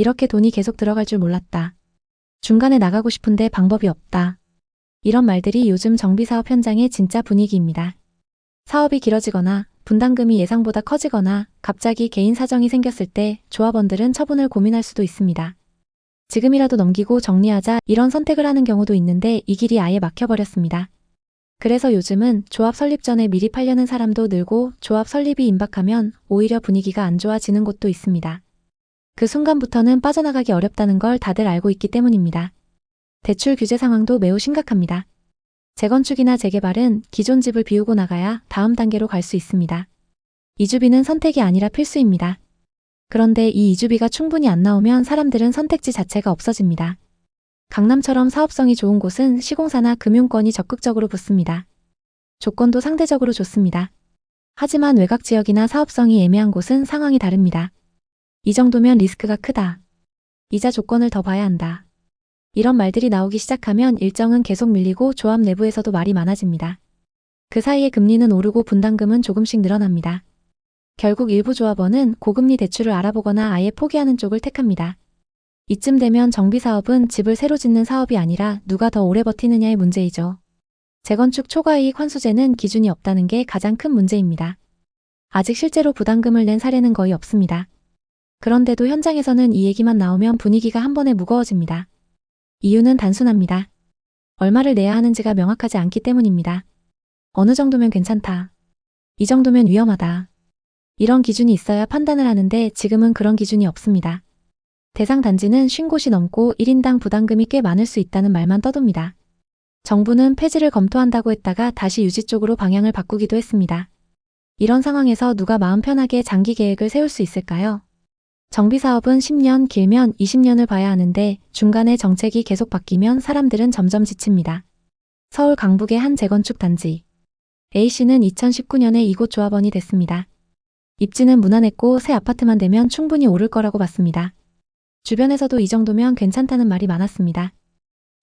이렇게 돈이 계속 들어갈 줄 몰랐다. 중간에 나가고 싶은데 방법이 없다. 이런 말들이 요즘 정비사업 현장의 진짜 분위기입니다. 사업이 길어지거나 분담금이 예상보다 커지거나 갑자기 개인 사정이 생겼을 때 조합원들은 처분을 고민할 수도 있습니다. 지금이라도 넘기고 정리하자 이런 선택을 하는 경우도 있는데 이 길이 아예 막혀버렸습니다. 그래서 요즘은 조합 설립 전에 미리 팔려는 사람도 늘고 조합 설립이 임박하면 오히려 분위기가 안 좋아지는 곳도 있습니다. 그 순간부터는 빠져나가기 어렵다는 걸 다들 알고 있기 때문입니다. 대출 규제 상황도 매우 심각합니다. 재건축이나 재개발은 기존 집을 비우고 나가야 다음 단계로 갈 수 있습니다. 이주비는 선택이 아니라 필수입니다. 그런데 이 이주비가 충분히 안 나오면 사람들은 선택지 자체가 없어집니다. 강남처럼 사업성이 좋은 곳은 시공사나 금융권이 적극적으로 붙습니다. 조건도 상대적으로 좋습니다. 하지만 외곽 지역이나 사업성이 애매한 곳은 상황이 다릅니다. 이 정도면 리스크가 크다. 이자 조건을 더 봐야 한다. 이런 말들이 나오기 시작하면 일정은 계속 밀리고 조합 내부에서도 말이 많아집니다. 그 사이에 금리는 오르고 분담금은 조금씩 늘어납니다. 결국 일부 조합원은 고금리 대출을 알아보거나 아예 포기하는 쪽을 택합니다. 이쯤 되면 정비사업은 집을 새로 짓는 사업이 아니라 누가 더 오래 버티느냐의 문제이죠. 재건축 초과이익 환수제는 기준이 없다는 게 가장 큰 문제입니다. 아직 실제로 부담금을 낸 사례는 거의 없습니다. 그런데도 현장에서는 이 얘기만 나오면 분위기가 한 번에 무거워집니다. 이유는 단순합니다. 얼마를 내야 하는지가 명확하지 않기 때문입니다. 어느 정도면 괜찮다. 이 정도면 위험하다. 이런 기준이 있어야 판단을 하는데 지금은 그런 기준이 없습니다. 대상 단지는 쉰 곳이 넘고 1인당 부담금이 꽤 많을 수 있다는 말만 떠돕니다. 정부는 폐지를 검토한다고 했다가 다시 유지 쪽으로 방향을 바꾸기도 했습니다. 이런 상황에서 누가 마음 편하게 장기 계획을 세울 수 있을까요? 정비사업은 10년, 길면 20년을 봐야 하는데 중간에 정책이 계속 바뀌면 사람들은 점점 지칩니다. 서울 강북의 한 재건축 단지. A씨는 2019년에 이곳 조합원이 됐습니다. 입지는 무난했고 새 아파트만 되면 충분히 오를 거라고 봤습니다. 주변에서도 이 정도면 괜찮다는 말이 많았습니다.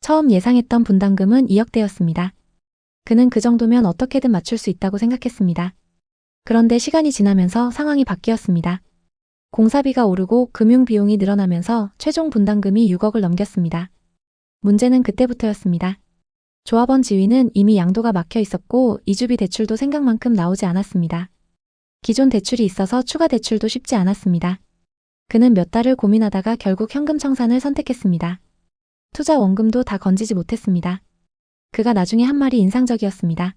처음 예상했던 분담금은 2억대였습니다. 그는 그 정도면 어떻게든 맞출 수 있다고 생각했습니다. 그런데 시간이 지나면서 상황이 바뀌었습니다. 공사비가 오르고 금융 비용이 늘어나면서 최종 분담금이 6억을 넘겼습니다. 문제는 그때부터였습니다. 조합원 지위는 이미 양도가 막혀 있었고 이주비 대출도 생각만큼 나오지 않았습니다. 기존 대출이 있어서 추가 대출도 쉽지 않았습니다. 그는 몇 달을 고민하다가 결국 현금 청산을 선택했습니다. 투자 원금도 다 건지지 못했습니다. 그가 나중에 한 말이 인상적이었습니다.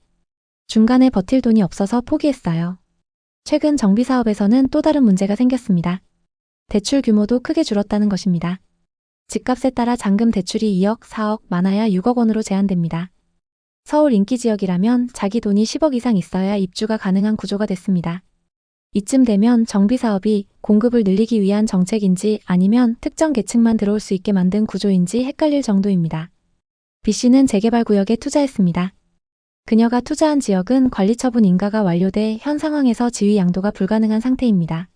중간에 버틸 돈이 없어서 포기했어요. 최근 정비 사업에서는 또 다른 문제가 생겼습니다. 대출 규모도 크게 줄었다는 것입니다. 집값에 따라 잔금 대출이 2억, 4억, 많아야 6억 원으로 제한됩니다. 서울 인기 지역이라면 자기 돈이 10억 이상 있어야 입주가 가능한 구조가 됐습니다. 이쯤 되면 정비 사업이 공급을 늘리기 위한 정책인지 아니면 특정 계층만 들어올 수 있게 만든 구조인지 헷갈릴 정도입니다. B씨는 재개발 구역에 투자했습니다. 그녀가 투자한 지역은 관리처분 인가가 완료돼 현 상황에서 지위 양도가 불가능한 상태입니다.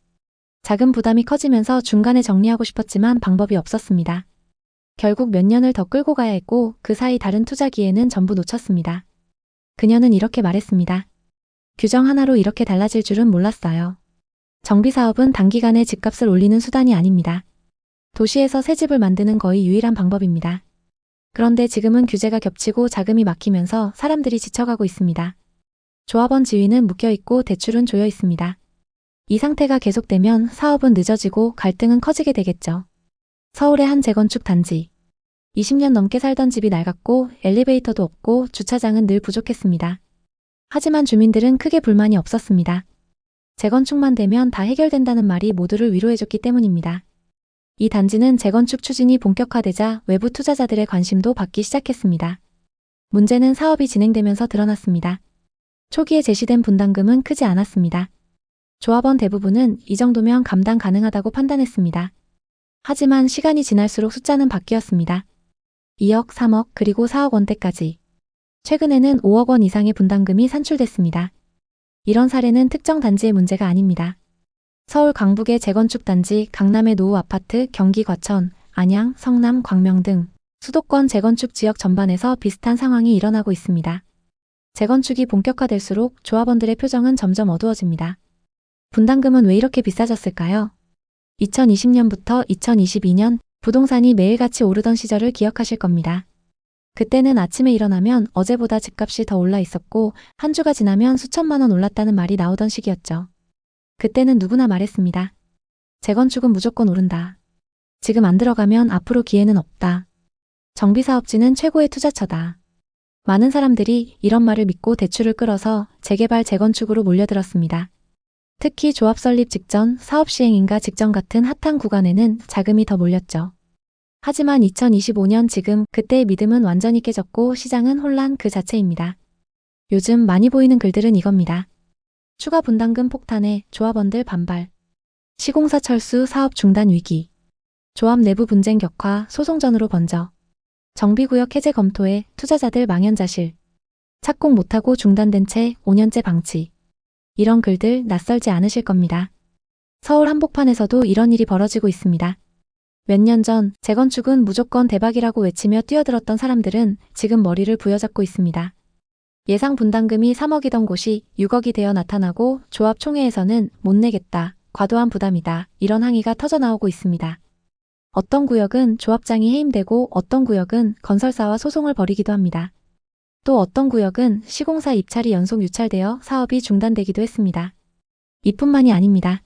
자금 부담이 커지면서 중간에 정리하고 싶었지만 방법이 없었습니다. 결국 몇 년을 더 끌고 가야 했고 그 사이 다른 투자 기회는 전부 놓쳤습니다. 그녀는 이렇게 말했습니다. 규정 하나로 이렇게 달라질 줄은 몰랐어요. 정비 사업은 단기간에 집값을 올리는 수단이 아닙니다. 도시에서 새 집을 만드는 거의 유일한 방법입니다. 그런데 지금은 규제가 겹치고 자금이 막히면서 사람들이 지쳐가고 있습니다. 조합원 지위는 묶여있고 대출은 조여 있습니다. 이 상태가 계속되면 사업은 늦어지고 갈등은 커지게 되겠죠. 서울의 한 재건축 단지. 20년 넘게 살던 집이 낡았고 엘리베이터도 없고 주차장은 늘 부족했습니다. 하지만 주민들은 크게 불만이 없었습니다. 재건축만 되면 다 해결된다는 말이 모두를 위로해줬기 때문입니다. 이 단지는 재건축 추진이 본격화되자 외부 투자자들의 관심도 받기 시작했습니다. 문제는 사업이 진행되면서 드러났습니다. 초기에 제시된 분담금은 크지 않았습니다. 조합원 대부분은 이 정도면 감당 가능하다고 판단했습니다. 하지만 시간이 지날수록 숫자는 바뀌었습니다. 2억, 3억, 그리고 4억 원대까지. 최근에는 5억 원 이상의 분담금이 산출됐습니다. 이런 사례는 특정 단지의 문제가 아닙니다. 서울 강북의 재건축 단지, 강남의 노후 아파트, 경기 과천, 안양, 성남, 광명 등 수도권 재건축 지역 전반에서 비슷한 상황이 일어나고 있습니다. 재건축이 본격화될수록 조합원들의 표정은 점점 어두워집니다. 분담금은 왜 이렇게 비싸졌을까요? 2020년부터 2022년 부동산이 매일같이 오르던 시절을 기억하실 겁니다. 그때는 아침에 일어나면 어제보다 집값이 더 올라 있었고 한 주가 지나면 수천만 원 올랐다는 말이 나오던 시기였죠. 그때는 누구나 말했습니다. 재건축은 무조건 오른다. 지금 안 들어가면 앞으로 기회는 없다. 정비사업지는 최고의 투자처다. 많은 사람들이 이런 말을 믿고 대출을 끌어서 재개발 재건축으로 몰려들었습니다. 특히 조합 설립 직전, 사업 시행인가 직전 같은 핫한 구간에는 자금이 더 몰렸죠. 하지만 2025년 지금 그때의 믿음은 완전히 깨졌고 시장은 혼란 그 자체입니다. 요즘 많이 보이는 글들은 이겁니다. 추가 분담금 폭탄에 조합원들 반발. 시공사 철수 사업 중단 위기. 조합 내부 분쟁 격화 소송전으로 번져. 정비구역 해제 검토에 투자자들 망연자실. 착공 못하고 중단된 채 5년째 방치. 이런 글들 낯설지 않으실 겁니다. 서울 한복판에서도 이런 일이 벌어지고 있습니다. 몇 년 전 재건축은 무조건 대박이라고 외치며 뛰어들었던 사람들은 지금 머리를 부여잡고 있습니다. 예상 분담금이 3억이던 곳이 6억이 되어 나타나고 조합 총회에서는 못 내겠다, 과도한 부담이다, 이런 항의가 터져 나오고 있습니다. 어떤 구역은 조합장이 해임되고 어떤 구역은 건설사와 소송을 벌이기도 합니다. 또 어떤 구역은 시공사 입찰이 연속 유찰되어 사업이 중단되기도 했습니다. 이뿐만이 아닙니다.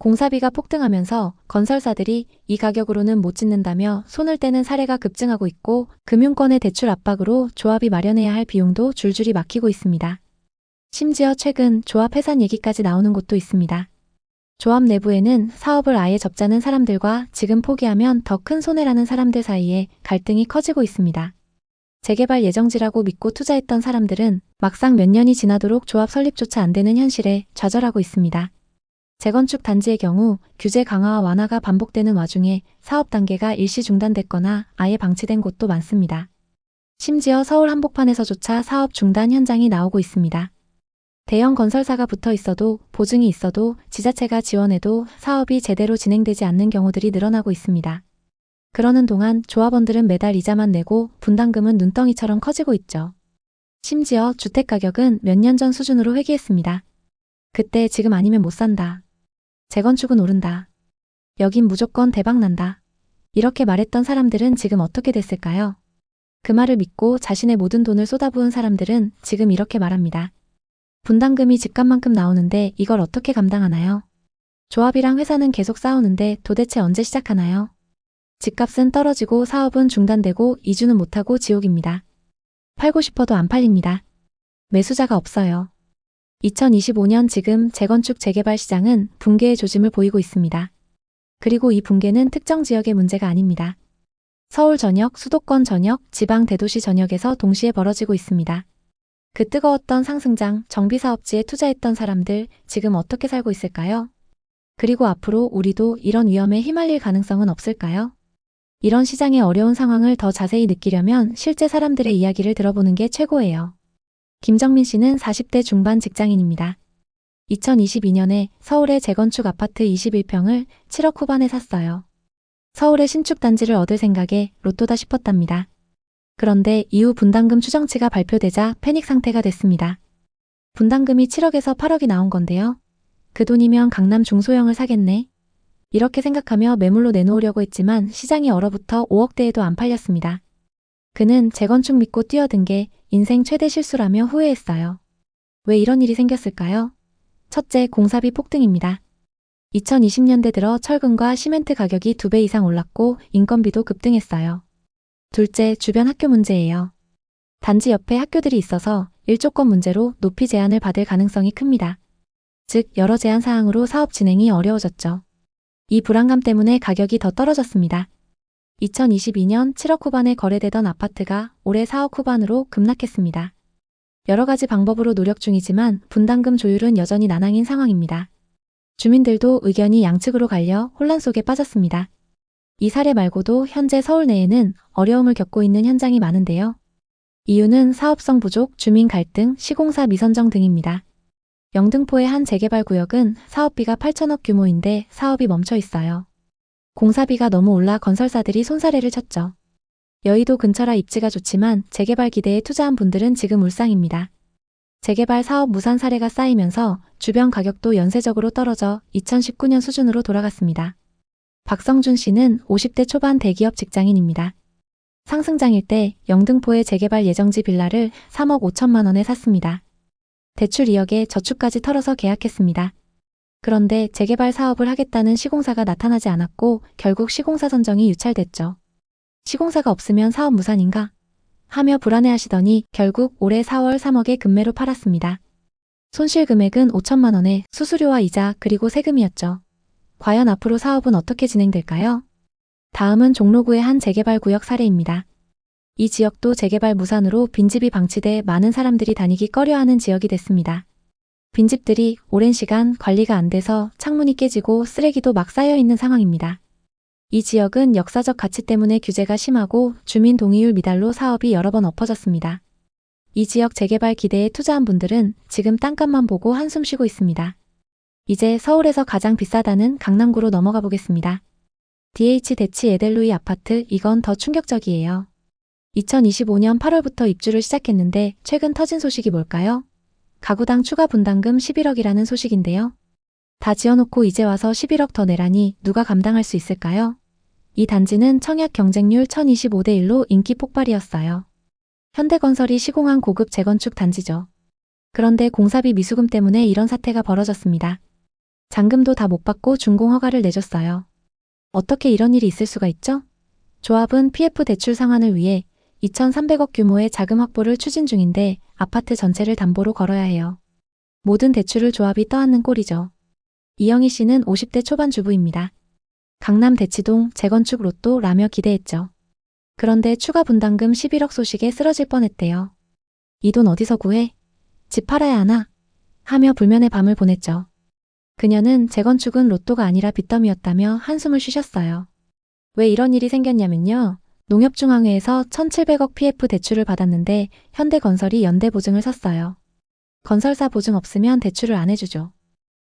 공사비가 폭등하면서 건설사들이 이 가격으로는 못 짓는다며 손을 떼는 사례가 급증하고 있고 금융권의 대출 압박으로 조합이 마련해야 할 비용도 줄줄이 막히고 있습니다. 심지어 최근 조합 해산 얘기까지 나오는 곳도 있습니다. 조합 내부에는 사업을 아예 접자는 사람들과 지금 포기하면 더 큰 손해라는 사람들 사이에 갈등이 커지고 있습니다. 재개발 예정지라고 믿고 투자했던 사람들은 막상 몇 년이 지나도록 조합 설립조차 안 되는 현실에 좌절하고 있습니다. 재건축 단지의 경우 규제 강화와 완화가 반복되는 와중에 사업 단계가 일시 중단됐거나 아예 방치된 곳도 많습니다. 심지어 서울 한복판에서조차 사업 중단 현장이 나오고 있습니다. 대형 건설사가 붙어 있어도 보증이 있어도 지자체가 지원해도 사업이 제대로 진행되지 않는 경우들이 늘어나고 있습니다. 그러는 동안 조합원들은 매달 이자만 내고 분담금은 눈덩이처럼 커지고 있죠. 심지어 주택 가격은 몇 년 전 수준으로 회귀했습니다. 그때 지금 아니면 못 산다. 재건축은 오른다. 여긴 무조건 대박난다. 이렇게 말했던 사람들은 지금 어떻게 됐을까요? 그 말을 믿고 자신의 모든 돈을 쏟아부은 사람들은 지금 이렇게 말합니다. 분담금이 집값만큼 나오는데 이걸 어떻게 감당하나요? 조합이랑 회사는 계속 싸우는데 도대체 언제 시작하나요? 집값은 떨어지고 사업은 중단되고 이주는 못하고 지옥입니다. 팔고 싶어도 안 팔립니다. 매수자가 없어요. 2025년 지금 재건축 재개발 시장은 붕괴의 조짐을 보이고 있습니다. 그리고 이 붕괴는 특정 지역의 문제가 아닙니다. 서울 전역, 수도권 전역, 지방 대도시 전역에서 동시에 벌어지고 있습니다. 그 뜨거웠던 상승장, 정비사업지에 투자했던 사람들 지금 어떻게 살고 있을까요? 그리고 앞으로 우리도 이런 위험에 휘말릴 가능성은 없을까요? 이런 시장의 어려운 상황을 더 자세히 느끼려면 실제 사람들의 이야기를 들어보는 게 최고예요. 김정민 씨는 40대 중반 직장인입니다. 2022년에 서울의 재건축 아파트 21평을 7억 후반에 샀어요. 서울의 신축 단지를 얻을 생각에 로또다 싶었답니다. 그런데 이후 분담금 추정치가 발표되자 패닉 상태가 됐습니다. 분담금이 7억에서 8억이 나온 건데요. 그 돈이면 강남 중소형을 사겠네. 이렇게 생각하며 매물로 내놓으려고 했지만 시장이 얼어붙어 5억대에도 안 팔렸습니다. 그는 재건축 믿고 뛰어든 게 인생 최대 실수라며 후회했어요. 왜 이런 일이 생겼을까요? 첫째, 공사비 폭등입니다. 2020년대 들어 철근과 시멘트 가격이 두 배 이상 올랐고 인건비도 급등했어요. 둘째, 주변 학교 문제예요. 단지 옆에 학교들이 있어서 일조권 문제로 높이 제한을 받을 가능성이 큽니다. 즉, 여러 제한 사항으로 사업 진행이 어려워졌죠. 이 불안감 때문에 가격이 더 떨어졌습니다. 2022년 7억 후반에 거래되던 아파트가 올해 4억 후반으로 급락했습니다. 여러 가지 방법으로 노력 중이지만 분담금 조율은 여전히 난항인 상황입니다. 주민들도 의견이 양측으로 갈려 혼란 속에 빠졌습니다. 이 사례 말고도 현재 서울 내에는 어려움을 겪고 있는 현장이 많은데요. 이유는 사업성 부족, 주민 갈등, 시공사 미선정 등입니다. 영등포의 한 재개발 구역은 사업비가 8천억 규모인데 사업이 멈춰 있어요. 공사비가 너무 올라 건설사들이 손사래를 쳤죠. 여의도 근처라 입지가 좋지만 재개발 기대에 투자한 분들은 지금 울상입니다. 재개발 사업 무산 사례가 쌓이면서 주변 가격도 연쇄적으로 떨어져 2019년 수준으로 돌아갔습니다. 박성준 씨는 50대 초반 대기업 직장인입니다. 상승장일 때 영등포의 재개발 예정지 빌라를 3억 5천만 원에 샀습니다. 대출 2억에 저축까지 털어서 계약했습니다. 그런데 재개발 사업을 하겠다는 시공사가 나타나지 않았고 결국 시공사 선정이 유찰됐죠. 시공사가 없으면 사업 무산인가? 하며 불안해하시더니 결국 올해 4월 3억에 금매로 팔았습니다. 손실 금액은 5천만 원에 수수료와 이자 그리고 세금이었죠. 과연 앞으로 사업은 어떻게 진행될까요? 다음은 종로구의 한 재개발 구역 사례입니다. 이 지역도 재개발 무산으로 빈집이 방치돼 많은 사람들이 다니기 꺼려하는 지역이 됐습니다. 빈집들이 오랜 시간 관리가 안 돼서 창문이 깨지고 쓰레기도 막 쌓여 있는 상황입니다. 이 지역은 역사적 가치 때문에 규제가 심하고 주민 동의율 미달로 사업이 여러 번 엎어졌습니다. 이 지역 재개발 기대에 투자한 분들은 지금 땅값만 보고 한숨 쉬고 있습니다. 이제 서울에서 가장 비싸다는 강남구로 넘어가 보겠습니다. DH 대치 에델루이 아파트 이건 더 충격적이에요. 2025년 8월부터 입주를 시작했는데 최근 터진 소식이 뭘까요? 가구당 추가 분담금 11억이라는 소식인데요. 다 지어놓고 이제 와서 11억 더 내라니 누가 감당할 수 있을까요? 이 단지는 청약 경쟁률 1025대 1로 인기 폭발이었어요. 현대건설이 시공한 고급 재건축 단지죠. 그런데 공사비 미수금 때문에 이런 사태가 벌어졌습니다. 잔금도 다 못 받고 준공 허가를 내줬어요. 어떻게 이런 일이 있을 수가 있죠? 조합은 PF 대출 상환을 위해 2,300억 규모의 자금 확보를 추진 중인데 아파트 전체를 담보로 걸어야 해요. 모든 대출을 조합이 떠안는 꼴이죠. 이영희 씨는 50대 초반 주부입니다. 강남 대치동 재건축 로또 라며 기대했죠. 그런데 추가 분담금 11억 소식에 쓰러질 뻔했대요. 이 돈 어디서 구해? 집 팔아야 하나? 하며 불면의 밤을 보냈죠. 그녀는 재건축은 로또가 아니라 빚더미였다며 한숨을 쉬셨어요. 왜 이런 일이 생겼냐면요. 농협중앙회에서 1,700억 PF 대출을 받았는데 현대건설이 연대보증을 섰어요. 건설사 보증 없으면 대출을 안 해주죠.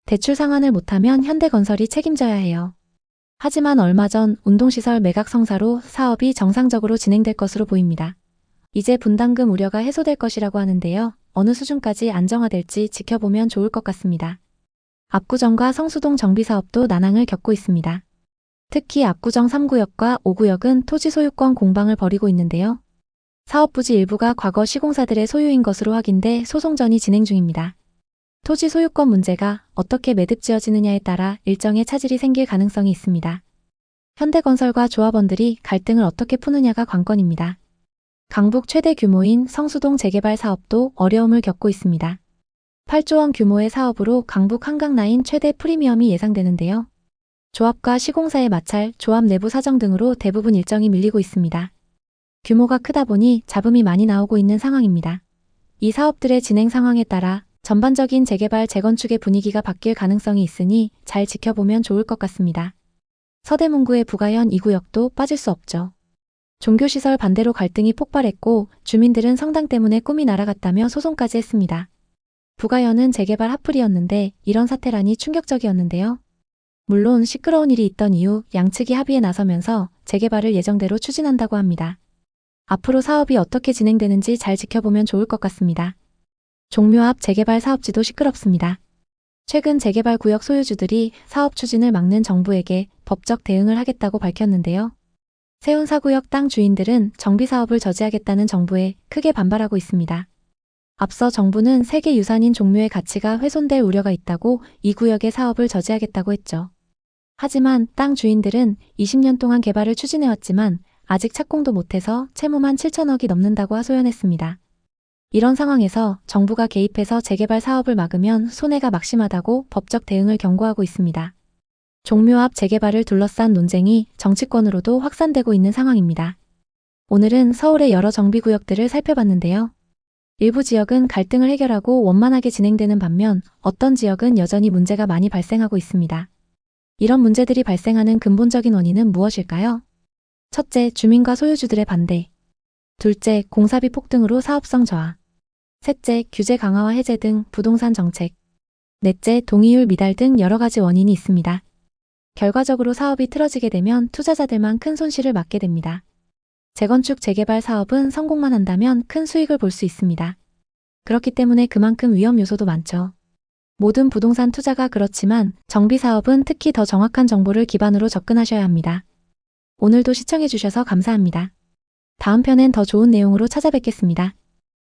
대출 상환을 못하면 현대건설이 책임져야 해요. 하지만 얼마 전 운동시설 매각 성사로 사업이 정상적으로 진행될 것으로 보입니다. 이제 분담금 우려가 해소될 것이라고 하는데요. 어느 수준까지 안정화될지 지켜보면 좋을 것 같습니다. 압구정과 성수동 정비사업도 난항을 겪고 있습니다. 특히 압구정 3구역과 5구역은 토지 소유권 공방을 벌이고 있는데요. 사업 부지 일부가 과거 시공사들의 소유인 것으로 확인돼 소송전이 진행 중입니다. 토지 소유권 문제가 어떻게 매듭 지어지느냐에 따라 일정의 차질이 생길 가능성이 있습니다. 현대건설과 조합원들이 갈등을 어떻게 푸느냐가 관건입니다. 강북 최대 규모인 성수동 재개발 사업도 어려움을 겪고 있습니다. 8조 원 규모의 사업으로 강북 한강라인 최대 프리미엄이 예상되는데요. 조합과 시공사의 마찰, 조합 내부 사정 등으로 대부분 일정이 밀리고 있습니다. 규모가 크다 보니 잡음이 많이 나오고 있는 상황입니다. 이 사업들의 진행 상황에 따라 전반적인 재개발 재건축의 분위기가 바뀔 가능성이 있으니 잘 지켜보면 좋을 것 같습니다. 서대문구의 부가현 2구역도 빠질 수 없죠. 종교시설 반대로 갈등이 폭발했고 주민들은 성당 때문에 꿈이 날아갔다며 소송까지 했습니다. 부가현은 재개발 하플이었는데 이런 사태라니 충격적이었는데요. 물론 시끄러운 일이 있던 이후 양측이 합의에 나서면서 재개발을 예정대로 추진한다고 합니다. 앞으로 사업이 어떻게 진행되는지 잘 지켜보면 좋을 것 같습니다. 종묘 앞 재개발 사업지도 시끄럽습니다. 최근 재개발 구역 소유주들이 사업 추진을 막는 정부에게 법적 대응을 하겠다고 밝혔는데요. 세운 사구역 땅 주인들은 정비 사업을 저지하겠다는 정부에 크게 반발하고 있습니다. 앞서 정부는 세계 유산인 종묘의 가치가 훼손될 우려가 있다고 이 구역의 사업을 저지하겠다고 했죠. 하지만 땅 주인들은 20년 동안 개발을 추진해왔지만 아직 착공도 못해서 채무만 7천억이 넘는다고 하소연했습니다. 이런 상황에서 정부가 개입해서 재개발 사업을 막으면 손해가 막심하다고 법적 대응을 경고하고 있습니다. 종묘 앞 재개발을 둘러싼 논쟁이 정치권으로도 확산되고 있는 상황입니다. 오늘은 서울의 여러 정비구역들을 살펴봤는데요. 일부 지역은 갈등을 해결하고 원만하게 진행되는 반면 어떤 지역은 여전히 문제가 많이 발생하고 있습니다. 이런 문제들이 발생하는 근본적인 원인은 무엇일까요? 첫째, 주민과 소유주들의 반대. 둘째, 공사비 폭등으로 사업성 저하. 셋째, 규제 강화와 해제 등 부동산 정책. 넷째, 동의율 미달 등 여러 가지 원인이 있습니다. 결과적으로 사업이 틀어지게 되면 투자자들만 큰 손실을 맞게 됩니다. 재건축 재개발 사업은 성공만 한다면 큰 수익을 볼 수 있습니다. 그렇기 때문에 그만큼 위험 요소도 많죠. 모든 부동산 투자가 그렇지만 정비 사업은 특히 더 정확한 정보를 기반으로 접근하셔야 합니다. 오늘도 시청해주셔서 감사합니다. 다음 편엔 더 좋은 내용으로 찾아뵙겠습니다.